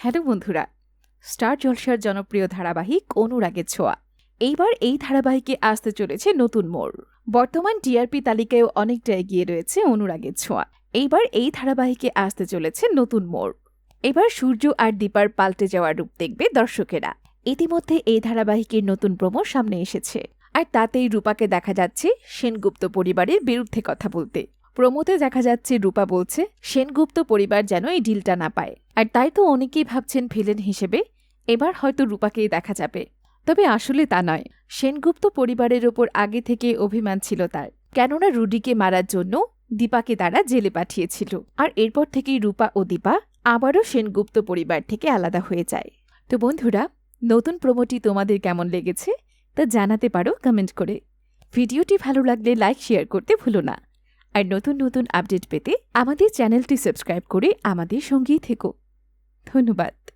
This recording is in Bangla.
হ্যালো বন্ধুরা, স্টার জলসার জনপ্রিয় ধারাবাহিক অনুরাগের ছোঁয়া। এইবার এই ধারাবাহিকে আসতে চলেছে নতুন মোড়। বর্তমান টিআরপি তালিকায়ও অনেকটা এগিয়ে রয়েছে অনুরাগের ছোঁয়া। এইবার এই ধারাবাহিকে আসতে চলেছে নতুন মোড়। এবার সূর্য আর দীপার পাল্টে যাওয়ার রূপ দেখবে দর্শকেরা। ইতিমধ্যে এই ধারাবাহিকের নতুন প্রমো সামনে এসেছে। আর তাতেই রূপাকে দেখা যাচ্ছে সেনগুপ্ত পরিবারের বিরুদ্ধে কথা বলতে। প্রমোতে দেখা যাচ্ছে রূপা বলছে, সেনগুপ্ত পরিবার যেন এই ডিলটা না পায়। আর তাই তো অনেকেই ভাবছেন ভিলেন হিসেবে। এবার হয়তো রূপাকেই দেখা যাবে। তবে আসলে তা নয়। সেনগুপ্ত পরিবারের ওপর আগে থেকে অভিমান ছিল তার। কেননা রুডিকে মারার জন্য দীপাকে তারা জেলে পাঠিয়েছিল। আর এরপর থেকেই রূপা ও দীপা আবারও সেনগুপ্ত পরিবার থেকে আলাদা হয়ে যায়। তো বন্ধুরা, নতুন প্রোমোটি তোমাদের কেমন লেগেছে তা জানাতে পারো কমেন্ট করে। ভিডিওটি ভালো লাগলে লাইক, শেয়ার করতে ভুলো না। আর নতুন নতুন আপডেট পেতে আমাদের চ্যানেলটি সাবস্ক্রাইব করে আমাদের সঙ্গেই থেকো। ধন্যবাদ।